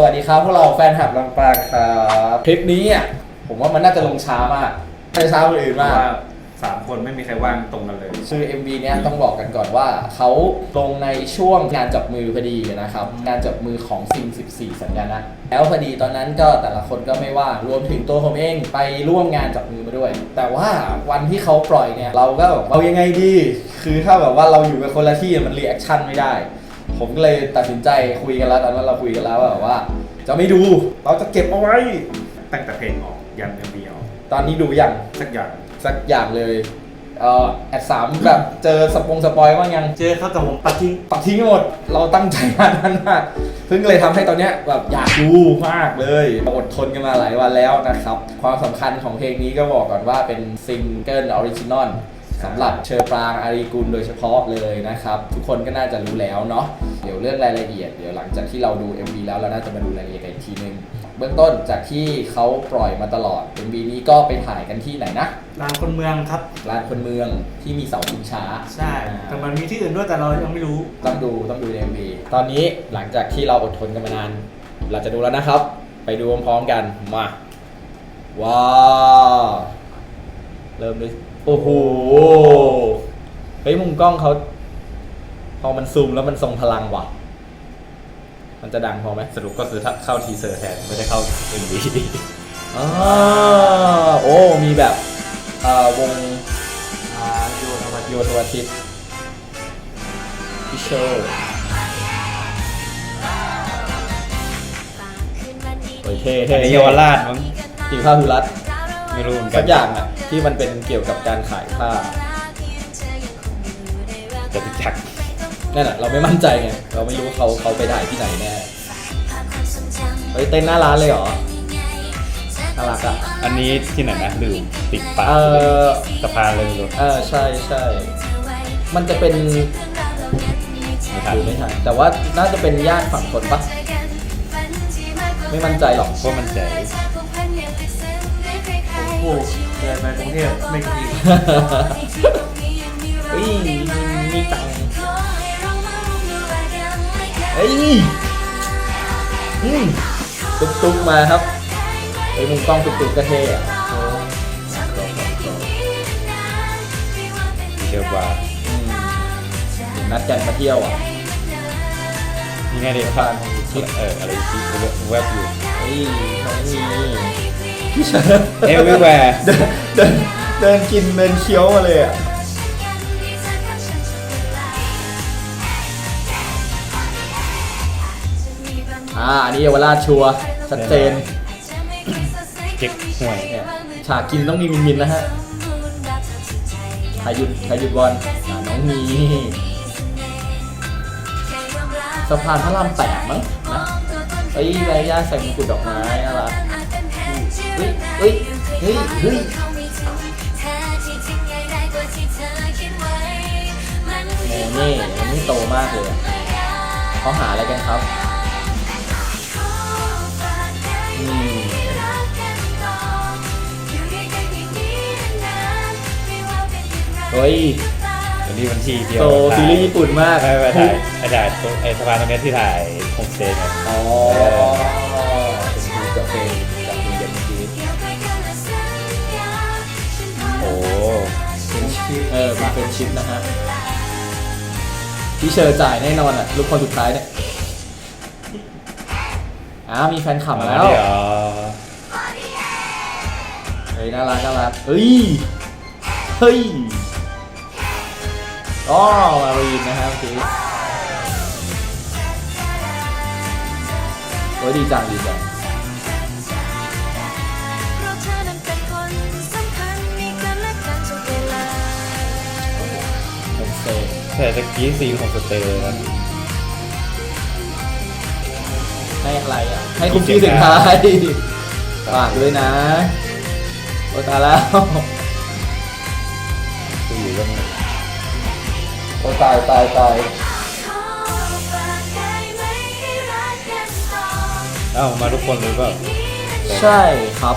สวัสดีครับพวกเราแฟนหับลำปางครับคลิปนี้อะผมว่ามันน่าจะลงช้ามากน่าจะช้าคนอื่นเพราะมาก ว่าสามคนไม่มีใครว่างตรงกันเลย คือ MV เนี้ยต้องบอกกันก่อนว่าเขาลงในช่วงงานจับมือพอดีนะครับงานจับมือของซิง14 สัญญานะแล้วพอดีตอนนั้นก็แต่ละคนก็ไม่ว่างรวมถึงตัวผมเองไปร่วมงานจับมือมาด้วย แต่ว่าวันที่เขาปล่อยเนี่ยเราก็แบบเอายังไงดี คือถ้าแบบว่าเราอยู่กับคนละที่มันรีแอคชั่นไม่ได้ ผมก็เลยตัดสินใจคุยกันแล้วตอนนั้นเราคุยกันแล้วว่าแบบว่า จะไม่ดูเราจะเก็บเอาไว้ ตั้งแต่เพลงออกยันเอ็มวีออกตอนนี้ดูยังสักอย่างสักอย่างเลยเอ่อแอดสามแบบเจอสปงสปอยบ้างยัง เจอครับแต่ผมปัดทิ้ง ปักทิ้งหมด เราตั้งใจงานนั้นมากซึ่งเลยทำให้ตอนเนี้ยแบบอยากดูมากเลยอดทนกันมาหลายวันแล้วนะครับ ความสำคัญของเพลงนี้ก็บอกก่อนว่าเป็นซิงเกิลออริจินอล สำหรับเชอปรางอารีกุลโดยเฉพาะเลยนะครับ ทุกคนก็น่าจะรู้แล้วเนาะเดี๋ยวเรื่องรายละเอียดเดี๋ยวหลังจากที่เราดู MV แล้วเราน่าจะมาดูรายละเอียดกันอีกทีนึงเบื้องต้นจากที่เขาปล่อยมาตลอด MV นี้ก็ไปถ่ายกันที่ไหนนะลานคนเมืองครับลานคนเมืองที่มีเสาชิงช้า ใช่แต่มันมีที่อื่นด้วยแต่เรายังไม่รู้ต้องดูต้องดูใน MV ตอนนี้หลังจากที่เราอดทนกันมานาน เราจะดูแล้วนะครับ ไปดูพร้อมๆกันมาว้าวเริ่มด้วย โอ้โหเฮ้ยมุมกล้องเขาพอมันซูมแล้วมันทรงพลังว่ะ มันจะดังพอไหมสรุปก็คือเข้าทีเซอร์แทนไม่ได้เข้าเอ็มวีอ่าโอ้ มีแบบเอ่อวงโยนเอามาโยธวาทิตพิโชโอ้ยเท่เท่อันนี้เยาวราชมั้งกินข้าวทุรัต ไม่รู้เหมือนกัสันกอย่างอะที่มันเป็นเกี่ยวกับการขายผ้าจตุจักรนั่นแหะเราไม่มั่นใจไงเราไม่รู้เขาเขาไปถ่ายที่ไหนแน่เฮ้ยเต้นหน้าร้านเลยเหรอน่ารักอะอันนี้ที่ไหนนะลืมติดปากเออสะพานเลยไม่รู้เออใช่ใช่มันจะเป็นไม่ทันดูไม่ทันแต่ว่าน่าจะเป็นย่านฝั่งทนปะไม่มั่นใจหรอกเพราะมันใจ โอ้โหเดินไปกรุงเทพไม่กี่ทีเฮ้ยมีมีตังค์เฮ้ยอืมตุ๊กตุ๊กมาครับไอ้ยมุมกล้องตุ๊กตุ๊กก็เท่อะเชื่อว่าอืมนัดกันมาเที่ยวอะนี่ไงเด็กผ่านชิดเอออะไรที่แวบอยู่เฮ้ยเขาไม่มี everywhere เดินเดินเดินกินเดินเคี้ยวมาเลยอะอ่าอันนี้เยาวราชชัวร์ชัดเจนเก็บห่วย เนี่ยฉากกินต้องมีมินมินนะฮะใครหยุดใครหยุดบอลอ่าน้องมีสะพานพระรามแปดมั้งนะเฮ้ยไรย่าใส่มงกุฎดอกไม้น่ารักเฮ้ยเฮ้ยเฮ้ยเฮ้ยโอ้นี่มันนี่โตมากเลยอะเขาหาอะไรกันครับอืมเฮ้ยวันนี้วันที่เดียวโตซีรีส์ญี่ปุ่นมากไปถ่ายไปถ่ายไอ้สะพานตรงนี้ที่ถ่ายโฮมสเตย์ไงอ๋อ เป็นชิปเออเป็นเป็นชิปนะฮะพี่เชอร์จ่ายแน่นอนอะลูกคนสุดท้ายเนี่ยอ้าวมีแฟนคลับมาแล้วเดี๋ยวเฮ้ยน่ารักน่ารักเฮ้ยเฮ้ยอ๋อมารีนนะครับเมื่อกี้โอ้ยดีจังดีจัง แต่ตะกี้ซีนของสเตย์นะให้อะไรอะ ให้คุกกี้เสียงไทายฝากด้วยนะ โอ้ตายแล้วคืออยู่ก็มีโอ้ตายตายตายเอ้ามาทุกคนเลยเปล่าใช่ครับ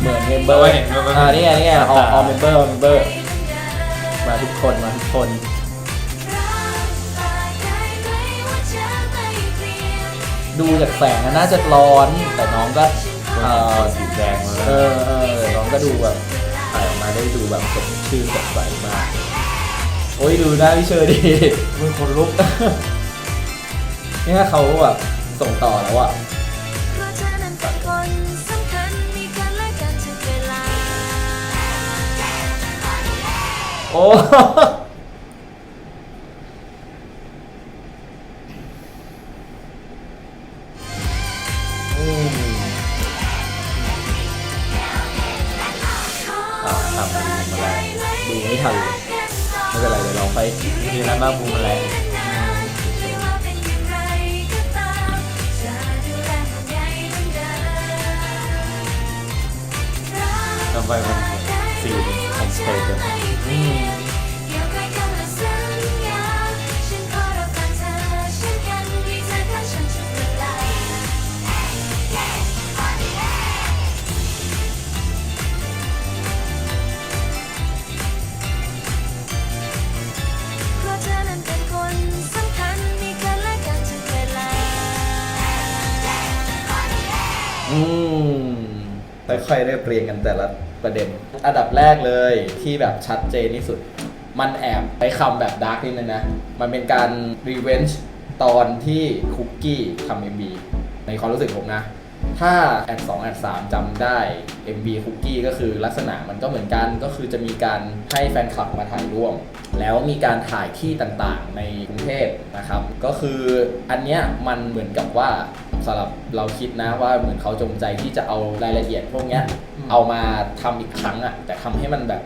เหมือนเมมเบอร์เราเห็นว่ามันอ่า นี่ไงนี่ไงอออ่าอเมมเบอร์ออเมมเบอร์ มาทุกคน มาทุกคน ดูจากแสงน่าจะร้อน แต่น้องก็เออสีแดงมาเอแล้วอเออน้องก็ดูแบบถ่ายออกมาได้ดูแบบสดชื่นสดใสมาก โอ้ยดูหน้าพี่เชอร์ดิ มือคนลุก เนี่ยเขาแบบส่งต่อแล้วอะ เพราะเธอนั้นเป็นคนสำคัญมีกันและกันทุกเวลา โอ้ ใครคำและสัญญาฉันขอรับฟังเธอเช่นกันมีเธอข้างฉันทุกเวลาเพราะเธอนั้นเป็นคนสำคัญมีกันและกันทุกเวลาอืมค่อยๆเรียบเรียงกันแต่ละ ประเด็น อันดับแรกเลยที่แบบชัดเจนที่สุด มันแอบไปคำแบบดาร์กนิดนึงนะ มันเป็นการรีเวนจ์ตอนที่คุกกี้ทำเอ็มบีในความรู้สึกผมนะ ถ้าแอด2แอด3จำได้ MB คุกกี้ก็คือลักษณะมันก็เหมือนกันก็คือจะมีการให้แฟนคลับมาถ่ายร่วม แล้วมีการถ่ายที่ต่างๆในกรุงเทพนะครับ ก็คืออันเนี้ยมันเหมือนกับว่าสำหรับเราคิดนะว่าเหมือนเขาจงใจที่จะเอารายละเอียดพวกเนี้ย เอามาทำอีกครั้งอะ่ะ แต่ทำให้มันแบบ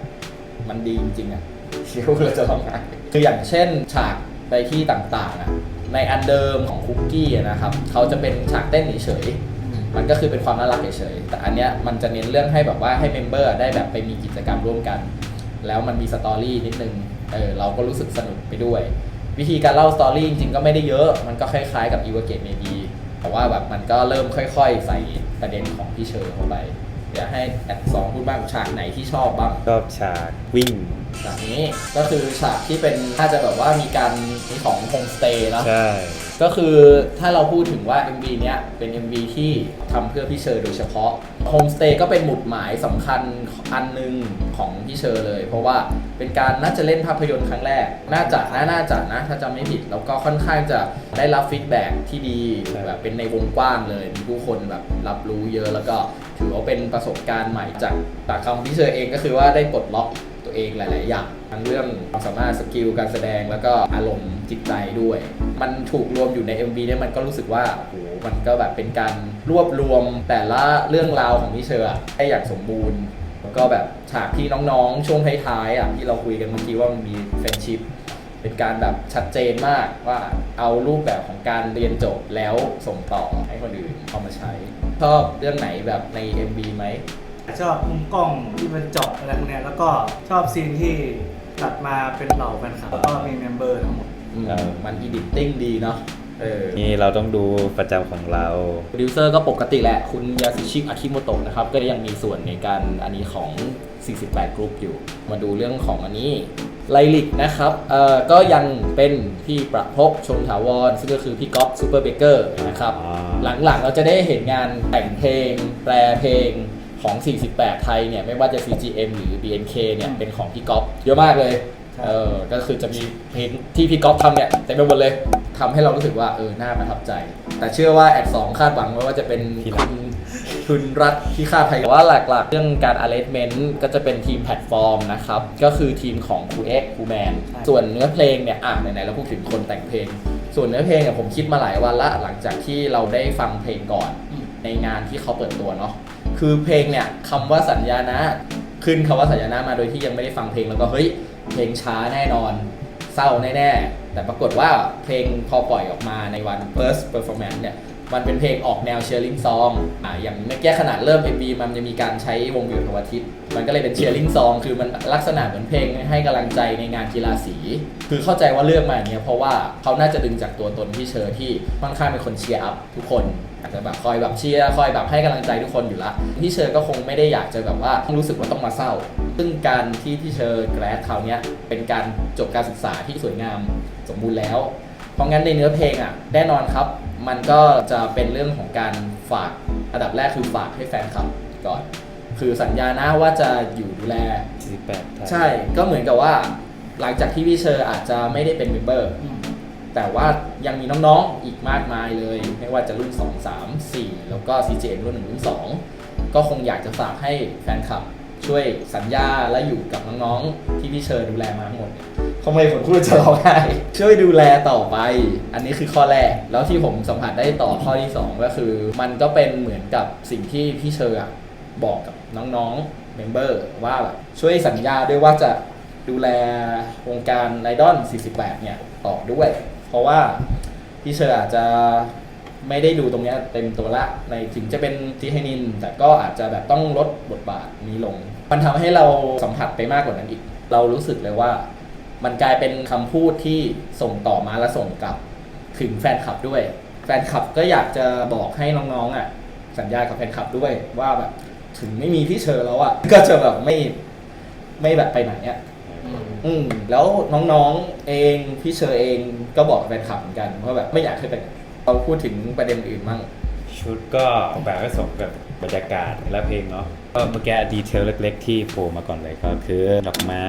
มันดีจริงๆอะ่ะเชี่ยวเราจะทำไงคืออย่างเช่นฉากไปที่ต่างๆอะ่ะในอันเดิมของคุกกี้อะนะครับเขาจะเป็นฉากเต้นเฉยๆมันก็คือเป็นความน่ารักเฉยๆแต่อันเนี้ยมันจะเน้นเรื่องให้แบบว่าให้เมมเบอร์ได้แบบไปมีกิจกรรมร่วมกัน แล้วมันมีสตอรี่นิดนึงเออเราก็รู้สึกสนุกไปด้วย วิธีการเล่าสตอรี่จริงๆก็ไม่ได้เยอะ มันก็คล้ายๆกับอีว a เกตเมดีแต่ว่าแบบมันก็เริ่มค่อยๆ ใส่ประเด็นของพี่เชอร์เข้าไป เดี๋ยวให้แอดสองพูดบ้างฉากไหนที่ชอบบ้างชอบฉากวิ่งฉากนี้ก็คือฉากที่เป็นน่าจะแบบว่ามีการมีของโฮมสเตย์เนาะใช่ ก็คือถ้าเราพูดถึงว่า MV เนี้ยเป็น MV ที่ทำเพื่อพี่เชอร์โดยเฉพาะโฮมสเตย์ก็เป็นหมุดหมายสำคัญอันหนึ่งของพี่เชอร์เลย เพราะว่าเป็นการน่าจะเล่นภาพยนตร์ครั้งแรก น่าจะนะน่าจะนะ ถ้าจำไม่ผิด แล้วก็ค่อนข้างจะได้รับฟีดแบ็กที่ดีแบบเป็นในวงกว้างเลย มีผู้คนแบบรับรู้เยอะแล้วก็ถือว่าเป็นประสบการณ์ใหม่จากจากคำพี่เชอร์เองก็คือว่าได้ปลดล็อกตัวเองหลาย ๆ อย่าง ทั้งเรื่องความสามารถสกิลการแสดงแล้วก็อารมณ์จิตใจด้วย มันถูกรวมอยู่ใน MV เนี่ยมันก็รู้สึกว่าโอ้โหมันก็แบบเป็นการรวบรวมแต่ละเรื่องราวของพี่เชอร์ให้อย่างสมบูรณ์ แล้วก็แบบฉากที่น้องๆ ช่วงท้ายๆอะที่เราคุยกันเมื่อกี้ว่ามันมีเฟนชิพเป็นการแบบชัดเจนมากว่าเอารูปแบบของการเรียนจบแล้วส่งต่อให้คนอื่นเอามาใช้ ชอบเรื่องไหนแบบใน MV ไหมชอบมุมกล้องที่มันเจาะอะไรพวกเนี้ยแล้วก็ชอบซีนที่ ตัดมาเป็นเหล่าแฟนคลับแล้วก็มีเมมเบอร์ทั้งหมดอืมครับมันอีดิตติ้งดีเนาะเออนี่เราต้องดูประจำของเรา โปรดิวเซอร์ก็ปกติแหละ คุณยาซิชิอาคิโมโตะนะครับ ก็ยังมีส่วนในการอันนี้ของ 48 กรุ๊ปอยู่ มาดูเรื่องของอันนี้ไลลิกนะครับ เอ่อ ก็ยังเป็นพี่ประพบชมถาวร ซึ่งก็คือพี่ก๊อฟซูเปอร์เบเกอร์นะครับ อ่า หลังๆเราจะได้เห็นงานแต่งเพลง แปลเพลง ของ 48 ไทยเนี่ยไม่ว่าจะ CGM หรือ BNK เนี่ยเป็นของพี่ก๊อฟเยอะมากเลยครับเออก็คือจะมีเพลงที่พี่ก๊อฟทำเนี่ยเต็มไปหมดเลยทำให้เรารู้สึกว่าเออน่าประทับใจ แต่เชื่อว่าแอดสองคาดหวังไว้ว่าจะเป็นที่รัคุกณคุณรัฐที่ค่าไทยแต่ว่าหลักๆ เรื่องการ arrangement ก็จะเป็นทีมแพลตฟอร์มนะครับ ก็คือทีมของครูเอ็กครูแมนใช่ส่วนเนื้อเพลงเนี่ยอะไหนๆเราพูดถึงคนแต่งเพลง ส่วนเนื้อเพลงเนี่ยผมคิดมาหลายวันละหลังจากที่เราได้ฟังเพลงก่อนในงานที่เขาเปิดตัวเนาะ คือเพลงเนี่ยคำว่าสัญญานะขึ้นคำว่าสัญญานะมาโดยที่ยังไม่ได้ฟังเพลงแล้วก็เฮ้ยเพลงช้าแน่นอน เศร้าแน่ๆ แต่ปรากฏว่าเพลงพอปล่อยออกมาในวัน first performance เนี่ยมันเป็นเพลงออกแนวเชียร์ลิงซองอ่าอย่างเมื่อกี้ขนาดเริ่ม MV มันจะมีการใช้วงวิวทวทิต มันก็เลยเป็นเชียร์ลิงซอง คือมันลักษณะเหมือนเพลงให้กำลังใจในงานกีฬาสี คือเข้าใจว่าเลือกมาอย่างเนี้ยเพราะว่าเขาน่าจะดึงจากตัวตนพี่เชอร์ที่ค่อนข้างเป็นคนเชียร์อัพทุกคน อาจจะแบบคอยแบบเชียร์คอยแบบให้กำลังใจทุกคนอยู่ละพี่เชอร์ก็คงไม่ได้อยากจะแบบว่ารู้สึกว่าต้องมาเศร้า ซึ่งการที่พี่เชอร์แกรดคราวเนี้ยเป็นการจบการศึกษาที่สวยงามสมบูรณ์แล้ว เพราะงั้นในเนื้อเพลงอะแน่นอนครับ มันก็จะเป็นเรื่องของการฝากอันดับแรกคือฝากให้แฟนคลับก่อนคือสัญญานะว่าจะอยู่ดูแล48ใช่ ก็เหมือนกับว่า หลังจากที่พี่เชอร์อาจจะไม่ได้เป็นเมมเบอร์อืมแต่ว่า ยังมีน้องๆ อีกมากมายเลย ไม่ว่าจะรุ่น 2 3 4 แล้วก็ CJM รุ่น1รุ่น2 ก็คงอยากจะฝากให้แฟนคลับช่วยสัญญาและอยู่กับน้องๆ ที่พี่เชอร์ดูแลมาทั้งหมดเนี่ยทำไมผมพูดจะร้องไห้ช่วยดูแลต่อไป อันนี้คือข้อแรก แล้วที่ผมสัมผัสได้ต่อข้อที่ 2 ก็คือ มันก็เป็นเหมือนกับสิ่งที่พี่เชอร์อะบอกกับน้องๆเมมเบอร์ว่าแบบช่วยสัญญาด้วยว่าจะดูแลวงการไอดอล48 เนี่ย ต่อด้วย เพราะว่าพี่เชอร์อาจจะไม่ได้ดูตรงเนี้ยเต็มตัวละในถึงจะเป็นทีไฮนิน แต่ก็อาจจะแบบต้องลดบทบาทนี้ลง มันทำให้เราสัมผัสไปมากกว่านั้นอีก เรารู้สึกเลยว่า มันกลายเป็นคำพูดที่ส่งต่อมาและส่งกลับถึงแฟนคลับด้วย แฟนคลับก็อยากจะบอกให้น้องๆอะสัญญากับแฟนคลับด้วยว่าแบบถึงไม่มีพี่เชอร์แล้วอะก็จะแบบไม่ไม่แบบไปไหนอะ อืมอืมแล้วน้องๆเองพี่เชอร์เองก็บอกกับแฟนคลับเหมือนกันว่าแบบไม่อยากให้เป็นเราพูดถึงประเด็นอื่นมั่ง ชุดก็ออกแบบให้สมกับบรรยากาศและเพลงเนาะก็เมื่อกี้ดีเทลเล็ก ๆ ที่โผล่มาก่อนเลยก็คือดอกไม้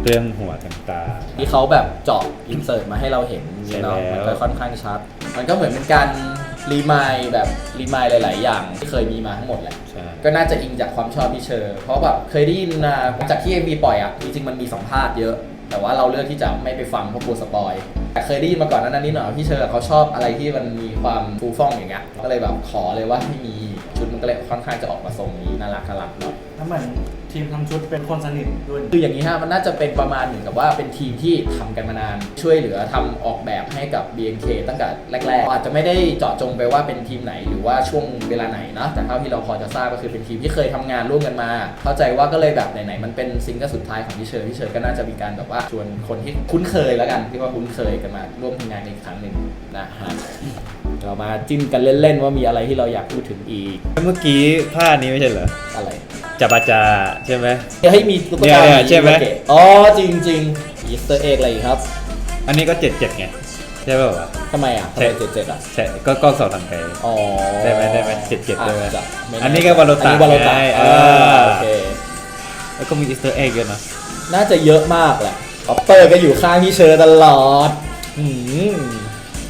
เครื่องหัวต่างที่เขาแบบเจาะอินเสิร์ตมาให้เราเห็นใช่เนาะแล้วมันก็ค่อนข้างชัด มันก็เหมือนเป็นการ รีมายแบบรีมายหลาย ๆ อย่างที่เคยมีมาทั้งหมดแหละๆใช่ ก็น่าจะอิงจากความชอบพี่เชอร์เพราะแบบเคยได้ยินนะจากที่ MV ปล่อยอะ จริง ๆ มันมีสัมภาษณ์เยอะ แต่ว่าเราเลือกที่จะไม่ไปฟังเพราะกลัวสปอย แต่เคยได้ยินมาก่อนหนานั้นนิดหน่อยว่าพี่เชอร์เขาชอบอะไรที่มันมีความฟูฟ่องอย่างเงี้ย ก็เลยแบบขอเลยว่าให้มีชุดมันก็เลยค่อนข้างจะออกมาทรงนี้น่ารักน่ารักหน่อย แล้วเหมือน ทีมทำชุดเป็นคนสนิทด้วยคืออย่างนี้ฮะมันน่าจะเป็นประมาณเหมือนกับว่าเป็นทีมที่ทำกันมานาน ช่วยเหลือทำออกแบบให้กับ BNK ตั้งแต่แรกๆ อาจจะไม่ได้เจาะจงไปว่าเป็นทีมไหนหรือว่าช่วงเวลาไหนนะแต่เท่าที่เราพอจะทราบก็คือเป็นทีมที่เคยทำงานร่วมกันมา เข้าใจว่าก็เลยแบบไหนๆมันเป็นซิงเกิลสุดท้ายของพี่เชอร์พี่เชอร์ก็น่าจะมีการแบบว่าชวนคนที่คุ้นเคยแล้วกันที่ว่าคุ้นเคยกันมาร่วมทำงานอีกครั้งหนึ่งนะฮะเรามาจิ้มกันเล่นๆว่ามีอะไรที่เราอยากพูดถึงอีก เมื่อกี้ผ้านี้ไม่ใช่เหรออะไร จับาจาใช่ไหม เฮ้ยมีตุ๊กตาเนี่ยเนี่ยใช่ไหมอ๋อจริงๆอีสเตอร์เอ็กอะไรอีกครับอันนี้ก็เจ็ดเจ็ดไง ใช่ป่าววะ ทำไมอะทำใช่ไมเจ็ดเจ็ดอะใช่ก็กล้องสองทางไกล อ๋อได้ไหมได้ไหมเจ็ดเจ็ดได้ไหมอาจจะม่แอันนี้ก็วาโลตะอันนี้วาโลตะไงอ่าอ่าโอเค แล้วก็มีอีสเตอร์เอ็กเยอะนะน่าจะเยอะมากแหละออปเปอร์ก็อยู่ข้างพี่เชอร์ตลอดอืม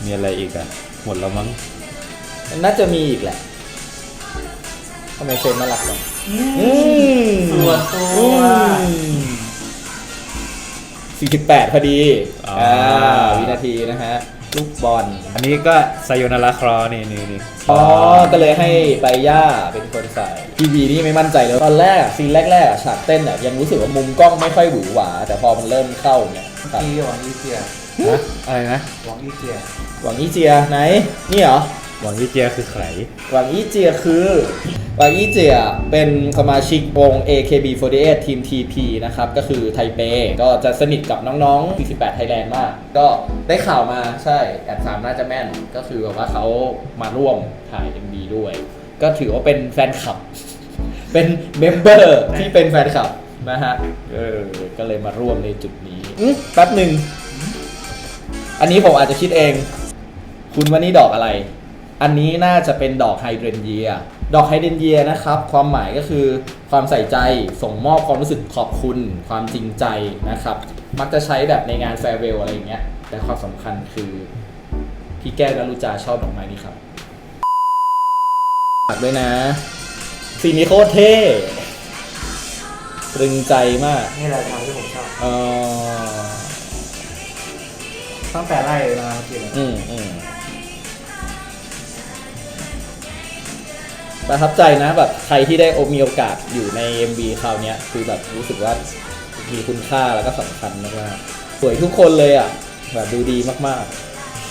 มีอะไรอีกอะหมดแล้วมั้ง น่าจะมีอีกแหละทำไมเฟรมน่ารักจังอือืมม ส่วนตัวสี่สิบแปดพอดีอ่าอ่าวินาทีนะฮะ ลูกบอล อันนี้ก็ไซโยนาราครอนี่นี่นี่อ๋อ ก็เลยให้ใบย่าเป็นคนใส่ทีวีนี่ไม่มั่นใจเลยตอนแรกอะซีนแรกๆอะฉากเต้นอะยังรู้สึกว่ามุมกล้องไม่ค่อยหวือหวา แต่พอมันเริ่มเข้าเนี่ยครับ อีหวังอีเจียฮะอะไรนะหวังอีเจียหวังอีเจียไหน นี่เหรอ หวังวิเจียคือใครหวังอีเจียคือหวังอีเจียเป็นสมาชิกวง AKB48 ทีม TP นะครับ ก็คือไทเป ก็จะสนิทกับน้องๆ 48 ไทยแลนด์มาก ก็ได้ข่าวมาใช่แอดสามน่าจะแม่น ก็คือแบบว่าเขามาร่วมถ่าย MV ด้วย ก็ถือว่าเป็นแฟนคลับ เป็นเมมเบอร์ที่เป็นแฟนคลับนะฮะ เออ ก็เลยมาร่วมในจุดนี้อื้อแป๊บหนึ่ง อันนี้ผมอาจจะคิดเอง คุณว่านี่ดอกอะไร อันนี้น่าจะเป็นดอกไฮเดรนเยีย ดอกไฮเดรนเยียนะครับ ความหมายก็คือความใส่ใจส่งมอบความรู้สึกขอบคุณ ความจริงใจนะครับ มักจะใช้แบบในงานแฟร์เวลอะไรอย่างเงี้ย แต่ความสำคัญคือพี่แก้วนารุจาชอบดอกไม้นี้ครับฝากด้วยนะ สีนี้โคตรเท่ตรึงใจมาก นี่แหละทางที่ผมชอบเออตั้งแต่ไล่มาเมื่อกี้เลย อืมอืม ประทับใจนะแบบใครที่ได้มีโอกาสอยู่ใน MV คราวเนี้ยคือแบบรู้สึกว่ามีคุณค่าแล้วก็สำคัญมากๆสวยทุกคนเลยอะแบบดูดีมาก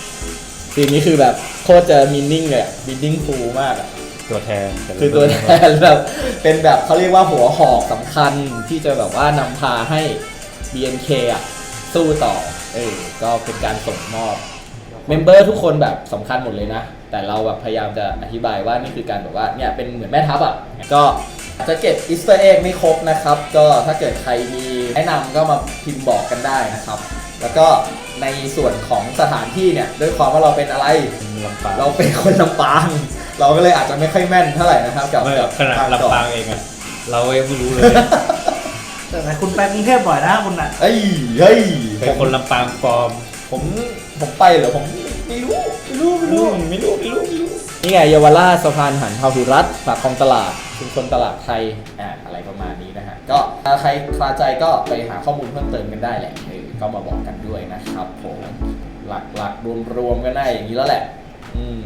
ๆซีนนี้คือแบบโคตรจะมินนิ่งเลยมินนิ่งฟูมากอะตัวแทนคือตัวแทนแบบเป็นแบบเขาเรียกว่าหัวหอกสำคัญที่จะแบบว่านำพาให้ BNK อะสู้ต่อ เออก็เป็นการส่งมอบ เมมเบอร์ทุกคนแบบสำคัญหมดเลยนะ แต่เราแบบพยายามจะอธิบายว่านี่คือการแบบว่าเนี่ยเป็นเหมือนแม่ทัพอะก็อาจจะเก็บอิส t ต r ร์เอ็กไม่ครบนะครับ ก็ถ้าเกิดใครมีแนะนำก็มาพิมพ์บอกกันได้นะครับ แล้วก็ในส่วนของสถานที่เนี่ยด้วยความว่าเราเป็นอะไร ลำปางเราเป็นคนลำปาง เราก็เลยอาจจะไม่ค่อยแม่นเท่าไหร่นะครับกับไม่กับขนาดภคลำปางก่อนเองอะเรายังไม่รู้เลย แต่ไหนคุณไปกรุงเทพบ่อยนะคุณน่ะเฮ้ยเฮ้ย เป็นคนลำปางปลอม ผมผมไปเหรอผมไม่ รู้ไม่รู้ไม่รู้ไม่รู้ไม่รู้ไม่รู้นี่ไงเยาวราชสะพานหันพาหุรัตน์ปากคลองตลาดชุมชนตลาดไทยอ่าอะไรประมาณนี้นะฮะก็ถ้าใครคลาใจก็ไปหาข้อมูลเพิ่มเติมกันได้แหละเออก็มาบอกกันด้วยนะครับผมหลักหลักรวมรวมๆกันได้อย่างนี้แล้วแหละ อืม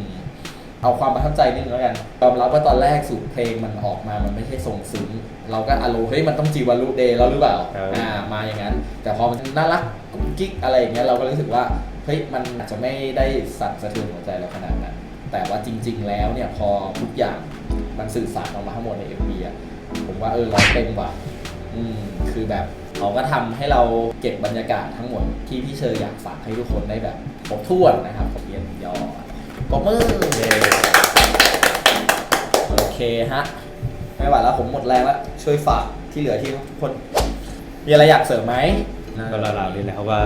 เอาความประทับใจนิดนึงแล้วกันยอมรับว่าตอนแรกสูตรเพลงมันออกมามันไม่ใช่ทรงซึ้งเราก็อารมณ์เฮ้ยมันต้องจีวารุเดย์แล้วหรือเปล่าครับอ่ามาอย่างนั้น แต่พอมันน่ารักกุ๊กกิ๊กอะไรอย่างเงี้ยเราก็รู้สึกว่า เฮ้ยมันอาจจะไม่ได้สั่นสะเทือนหัวใจเราขนาดนั้น แต่ว่าจริง ๆ แล้วเนี่ยพอทุกอย่างมันสื่อสารออกมาทั้งหมดใน MV อะผมว่าเออเราเต็มว่ะอืมคือแบบเขาก็ทำให้เราเก็บบรรยากาศทั้งหมดที่พี่เชอร์อยากฝากให้ทุกคนได้แบบครบถ้วนนะครับขอบเรียนยอปรบมือโอเคฮะไม่ไหวแล้วผมหมดแรงแล้วช่วยฝากที่เหลือที่ทุกคน มีอะไรอยากเสริมไหมก็ลาๆเลยและเพราะว่า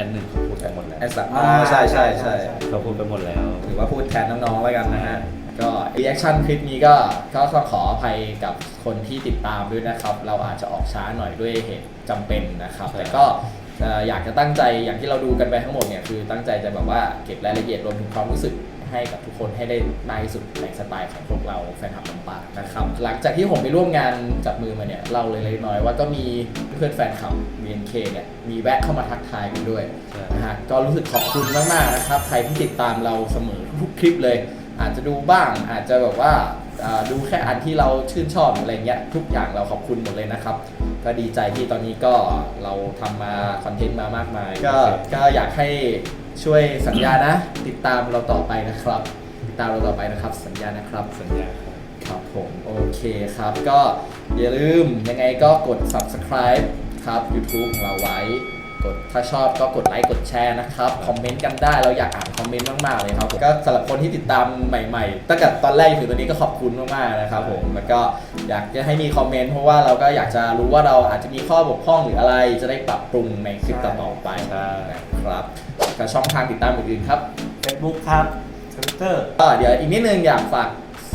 อดแอดหนึ่งเขาพูดไปหมดแล้วไอ้สัตว์อ๋อใช่ใช่ใช่เขาพูดไปหมดแล้วถือว่าพูดแทนน้องๆแล้วกันนะฮะก็รีแอคชั่นคลิปนี้ก็ก็ต้องขออภัยกับคนที่ติดตามด้วยนะครับ เราอาจจะออกช้าหน่อยด้วยเหตุจำเป็นนะครับใช่แต่ก็เอ่ออยากจะตั้งใจอย่างที่เราดูกันไปทั้งหมดเนี่ยคือตั้งใจจะแบบว่าเก็บรายละเอียดรวมถึงความรู้สึก ให้กับทุกคนให้ได้มากที่สุดในสไตล์ของพวกเราแฟนคลับลำปางนะครับหลังจากที่ผมไปร่วมงานจับมือมาเนี่ยเราเลยเล็กน้อยว่าก็มีเพื่อนแฟนคลับ BNK เนี่ยมีแวะเข้ามาทักทายกันด้วยใช่นะฮะก็รู้สึกขอบคุณมากๆนะครับใครที่ติดตามเราเสมอทุกคลิปเลย อาจจะดูบ้างอาจจะแบบว่าอ่าดูแค่อันที่เราชื่นชอบอะไรเงี้ยทุกอย่างเราขอบคุณหมดเลยนะครับ ก็ดีใจที่ตอนนี้ก็เราทำมาคอนเทนต์มามากมาย ก็ก็อยากให้ ช่วยสัญญานะ ติดตามเราต่อไปนะครับ ติดตามเราต่อไปนะครับ สัญญานะครับ สัญญาครับครับผมโอเคครับ ก็อย่าลืมยังไงก็กด subscribe ครับ YouTube ของเราไว้ กดถ้าชอบก็กดไลค์กดแชร์นะครับ คอมเมนต์กันได้เราอยากอ่านคอมเมนต์มากๆเลยครับผมก็สำหรับคนที่ติดตามใหม่ๆตั้งแต่ตอนแรกถึงตอนนี้ก็ขอบคุณมากๆนะครับผมแล้วก็อยากจะให้มีคอมเมนต์เพราะว่าเราก็อยากจะรู้ว่าเราอาจจะมีข้อบกพร่องหรืออะไร จะได้ปรับปรุงในคลิปต่อๆไปนะครับ กับช่องทางติดตามอื่นๆครับ Facebook ครับ Twitter ก็เดี๋ยวอีกนิดนึงอยากฝาก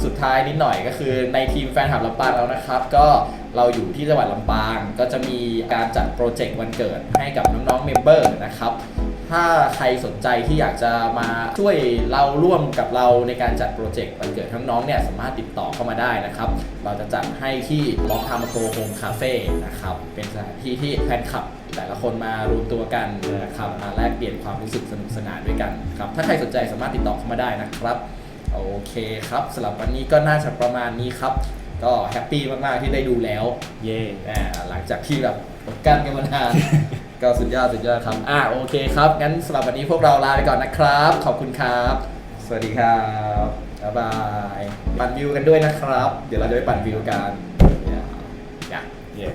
สุดท้ายนิดหน่อยก็คือในทีมแฟนคลับลำปางแล้วนะครับ ก็เราอยู่ที่จังหวัดลำปาง ก็จะมีการจัดโปรเจกต์วันเกิดให้กับน้องๆเมมเบอร์นะครับ ถ้าใครสนใจที่อยากจะมาช่วยเราร่วมกับเราในการจัดโปรเจกต์วันเกิดทั้งน้องเนี่ยสามารถติดต่อเข้ามาได้นะครับ เราจะจัดให้ที่ลองทามาโกโฮมคาเฟ่นะครับ เป็นสถานที่ที่แฟนคลับแต่ละคนมารวมตัวกันนะครับมาแลกเปลี่ยนความรู้สึกสนุกสนานด้วยกันครับ ถ้าใครสนใจสามารถติดต่อเข้ามาได้นะครับโอเคครับสำหรับวันนี้ก็น่าจะประมาณนี้ครับ ก็แฮปปี้มากๆที่ได้ดูแล้ว เย่หลังจากที่แบบอดกั้นกันมานาน ก็สุดยอดสุดยอดครับอ่าโอเคครับ งั้นสำหรับวันนี้พวกเราลาไปก่อนนะครับ ขอบคุณครับ สวัสดีครับบ๊ายบายปั่นวิวกันด้วยนะครับ เดี๋ยวเราจะไปปั่นวิวกันอย่าอย่าเย่